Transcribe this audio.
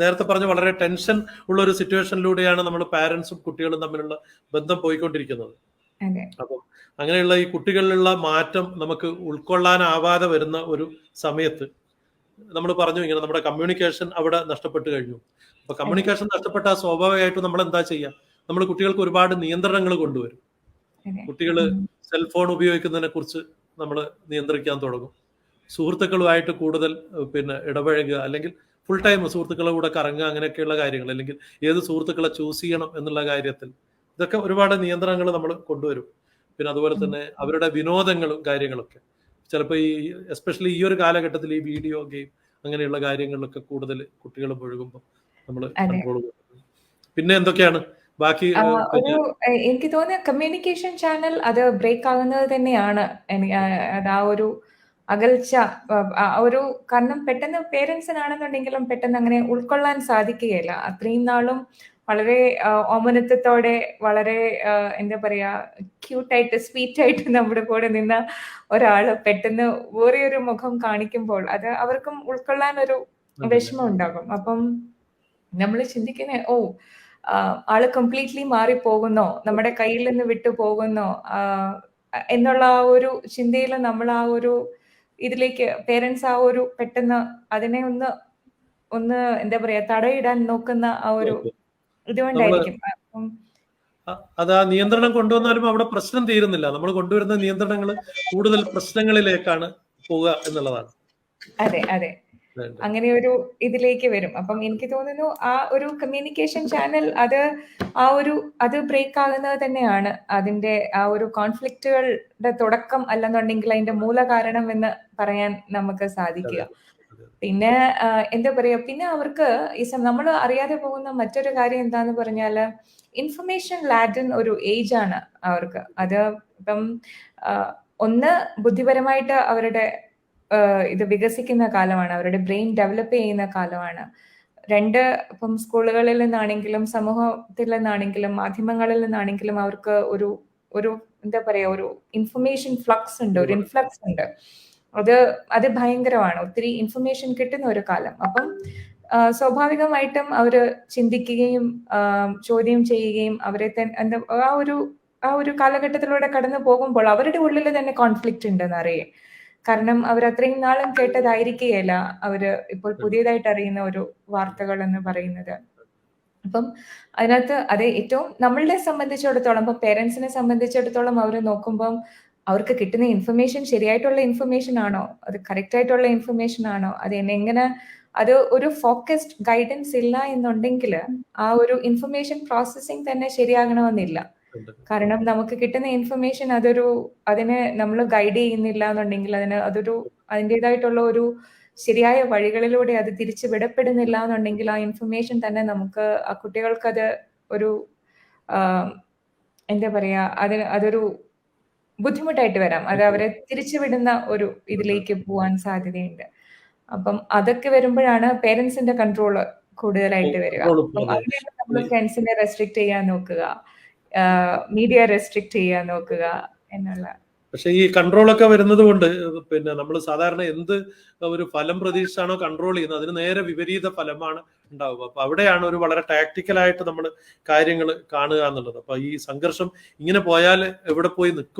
നേരത്തെ പറഞ്ഞ വളരെ ടെൻഷൻ ഉള്ള ഒരു സിറ്റുവേഷനിലൂടെയാണ് നമ്മൾ പാരന്റ്സും കുട്ടികളും തമ്മിലുള്ള ബന്ധം പോയിക്കൊണ്ടിരിക്കുന്നത്. അപ്പം അങ്ങനെയുള്ള ഈ കുട്ടികളിലുള്ള മാറ്റം നമുക്ക് ഉൾക്കൊള്ളാനാവാതെ വരുന്ന ഒരു സമയത്ത് നമ്മൾ പറഞ്ഞു ഇങ്ങനെ നമ്മുടെ കമ്മ്യൂണിക്കേഷൻ അവിടെ നഷ്ടപ്പെട്ടു കഴിഞ്ഞു. അപ്പൊ കമ്മ്യൂണിക്കേഷൻ നഷ്ടപ്പെട്ട സ്വാഭാവികമായിട്ടും നമ്മൾ എന്താ ചെയ്യുക? നമ്മൾ കുട്ടികൾക്ക് ഒരുപാട് നിയന്ത്രണങ്ങൾ കൊണ്ടുവരും. കുട്ടികൾ സെൽഫോൺ ഉപയോഗിക്കുന്നതിനെ കുറിച്ച് നമ്മൾ നിയന്ത്രിക്കാൻ തുടങ്ങും. സുഹൃത്തുക്കളുമായിട്ട് കൂടുതൽ പിന്നെ ഇടപഴകുക അല്ലെങ്കിൽ ഫുൾ ടൈം സുഹൃത്തുക്കളുടെ കൂടെ കറങ്ങുക അങ്ങനെയൊക്കെയുള്ള കാര്യങ്ങൾ അല്ലെങ്കിൽ ഏത് സുഹൃത്തുക്കളെ ചൂസ് ചെയ്യണം എന്നുള്ള കാര്യത്തിൽ ഇതൊക്കെ ഒരുപാട് നിയന്ത്രണങ്ങൾ നമ്മൾ കൊണ്ടുവരും. പിന്നെ അതുപോലെ തന്നെ അവരുടെ വിനോദങ്ങളും കാര്യങ്ങളൊക്കെ. ചിലപ്പോൾ ഈ എസ്പെഷ്യലി ഈ ഒരു കാലഘട്ടത്തിൽ ഈ വീഡിയോ ഗെയിം അങ്ങനെയുള്ള കാര്യങ്ങളിലൊക്കെ കൂടുതൽ കുട്ടികൾ മുഴുകുമ്പോൾ നമ്മൾ. കൺട്രോൾ പിന്നെ എന്തൊക്കെയാണ്? ബാക്കി ഒരു എനിക്ക് തോന്നുന്ന കമ്മ്യൂണിക്കേഷൻ ചാനൽ അത് ബ്രേക്ക് ആകുന്നത് തന്നെയാണ്. അതാ ആ ഒരു അകൽച്ച ഒരു കാരണം പെട്ടെന്ന് പേരൻസിനാണെന്നുണ്ടെങ്കിലും പെട്ടെന്ന് അങ്ങനെ ഉൾക്കൊള്ളാൻ സാധിക്കുകയില്ല. അത്രയും നാളും വളരെ ഓമനത്വത്തോടെ വളരെ എന്താ പറയാ ക്യൂട്ടായിട്ട് സ്വീറ്റായിട്ട് നമ്മുടെ കൂടെ നിന്ന ഒരാൾ പെട്ടെന്ന് വേറെ ഒരു മുഖം കാണിക്കുമ്പോൾ അത് അവർക്കും ഉൾക്കൊള്ളാൻ ഒരു വിഷമം ഉണ്ടാകും. അപ്പം നമ്മൾ ചിന്തിക്കുന്ന ഓ ആൾ കംപ്ലീറ്റ്ലി മാറിപ്പോകുന്നോ നമ്മുടെ കയ്യിൽ നിന്ന് വിട്ടു പോകുന്നോ എന്നുള്ള ആ ഒരു ചിന്തയിൽ നമ്മൾ ആ ഒരു ഇതിലേക്ക് പേരൻസ് ആ ഒരു പെട്ടെന്ന് അതിനെ ഒന്ന് ഒന്ന് എന്താ പറയാ തടയിടാൻ നോക്കുന്ന ആ ഒരു ഇതുകൊണ്ടായിരിക്കും അത് ആ നിയന്ത്രണം കൊണ്ടുവന്നാലും അവിടെ പ്രശ്നം തീരുന്നില്ല. നമ്മൾ കൊണ്ടുവരുന്ന നിയന്ത്രണങ്ങൾ കൂടുതൽ പ്രശ്നങ്ങളിലേക്കാണ് പോവുക എന്നുള്ളതാണ്. അതെ അതെ. അങ്ങനെ ഒരു ഇതിലേക്ക് വരും. അപ്പം എനിക്ക് തോന്നുന്നു ആ ഒരു കമ്മ്യൂണിക്കേഷൻ ചാനൽ അത് ആ ഒരു അത് ബ്രേക്ക് ആകുന്നത് തന്നെയാണ്. അതിന്റെ ആ ഒരു കോൺഫ്ലിക്റ്റുകളുടെ തുടക്കം അല്ലെന്നുണ്ടെങ്കിൽ അതിന്റെ മൂല കാരണം എന്ന് പറയാൻ നമുക്ക് സാധിക്കുക. പിന്നെ എന്താ പറയാ പിന്നെ അവർക്ക് ഈ നമ്മൾ അറിയാതെ പോകുന്ന മറ്റൊരു കാര്യം എന്താന്ന് പറഞ്ഞാൽ ഇൻഫർമേഷൻ ലാഡൻ ഒരു ഏജ് ആണ് അവർക്ക്. അത് ഇപ്പം ഒന്ന് ബുദ്ധിപരമായിട്ട് അവരുടെ ഇത് വികസിക്കുന്ന കാലമാണ്. അവരുടെ ബ്രെയിൻ ഡെവലപ്പ് ചെയ്യുന്ന കാലമാണ്. രണ്ട് ഇപ്പം സ്കൂളുകളിൽ നിന്നാണെങ്കിലും സമൂഹത്തിൽ നിന്നാണെങ്കിലും മാധ്യമങ്ങളിൽ നിന്നാണെങ്കിലും അവർക്ക് ഒരു ഒരു എന്താ പറയാ ഒരു ഇൻഫർമേഷൻ ഫ്ലക്സ് ഉണ്ട് ഒരു ഇൻഫ്ലക്സ് ഉണ്ട്. അത് അത് ഭയങ്കരമാണ്. ഒത്തിരി ഇൻഫർമേഷൻ കിട്ടുന്ന ഒരു കാലം. അപ്പം സ്വാഭാവികമായിട്ടും അവർ ചിന്തിക്കുകയും ചോദ്യം ചെയ്യുകയും അവരെ എന്താ ആ ഒരു ആ ഒരു കാലഘട്ടത്തിലൂടെ കടന്നു പോകുമ്പോൾ അവരുടെ ഉള്ളിൽ തന്നെ കോൺഫ്ലിക്റ്റ് ഉണ്ടെന്ന് അറിയേ. കാരണം അവർ അത്രയും നാളും കേട്ടതായിരിക്കുകയല്ല. അവർ ഇപ്പോൾ പുതിയതായിട്ട് അറിയുന്ന ഒരു വാർത്തകൾ എന്ന് പറയുന്നത്. അപ്പം അതിനകത്ത് അതെ ഏറ്റവും നമ്മളെ സംബന്ധിച്ചിടത്തോളം ഇപ്പൊ പേരൻസിനെ സംബന്ധിച്ചിടത്തോളം അവർ നോക്കുമ്പം അവർക്ക് കിട്ടുന്ന ഇൻഫർമേഷൻ ശരിയായിട്ടുള്ള ഇൻഫർമേഷൻ ആണോ? അത് കറക്റ്റ് ആയിട്ടുള്ള ഇൻഫർമേഷൻ ആണോ? അത് എങ്ങനെ അത് ഒരു ഫോക്കസ്ഡ് ഗൈഡൻസ് ഇല്ല എന്നുണ്ടെങ്കിൽ ആ ഒരു ഇൻഫർമേഷൻ പ്രോസസ്സിംഗ് തന്നെ ശരിയാകണമെന്നില്ല. കാരണം നമുക്ക് കിട്ടുന്ന ഇൻഫർമേഷൻ അതൊരു അതിനെ നമ്മൾ ഗൈഡ് ചെയ്യുന്നില്ല എന്നുണ്ടെങ്കിൽ അതിന് അതൊരു അതിന്റെതായിട്ടുള്ള ഒരു ശരിയായ വഴികളിലൂടെ അത് തിരിച്ചു വിടപ്പെടുന്നില്ല എന്നുണ്ടെങ്കിൽ ആ ഇൻഫർമേഷൻ തന്നെ നമുക്ക് ആ കുട്ടികൾക്കത് ഒരു എന്താ പറയാ അതിന് അതൊരു ബുദ്ധിമുട്ടായിട്ട് വരാം. അത് അവരെ തിരിച്ചുവിടുന്ന ഒരു ഇതിലേക്ക് പോവാൻ സാധ്യതയുണ്ട്. അപ്പം അതൊക്കെ വരുമ്പോഴാണ് പേരൻസിന്റെ കൺട്രോൾ കൂടുതലായിട്ട് വരിക. ഫ്രണ്ട്സിനെ റെസ്ട്രിക്ട് ചെയ്യാൻ നോക്കുക. മീഡിയ റെസ്ട്രിക്ട് ചെയ്യാൻ നോക്കുക എന്നുള്ള. പക്ഷേ ഈ കൺട്രോൾ ഒക്കെ വരുന്നത് കൊണ്ട് പിന്നെ നമ്മൾ സാധാരണ എന്ത് ഒരു ഫലം പ്രതീക്ഷിച്ചാണോ കൺട്രോൾ ചെയ്യുന്നത് അതിന് നേരെ വിപരീത ഫലമാണ് ഉണ്ടാവുക. അപ്പൊ അവിടെയാണ് ഒരു വളരെ ടാക്ടിക്കലായിട്ട് നമ്മൾ കാര്യങ്ങൾ കാണുക എന്നുള്ളത്. അപ്പൊ ഈ സംഘർഷം ഇങ്ങനെ പോയാൽ എവിടെ പോയി നിൽക്കും?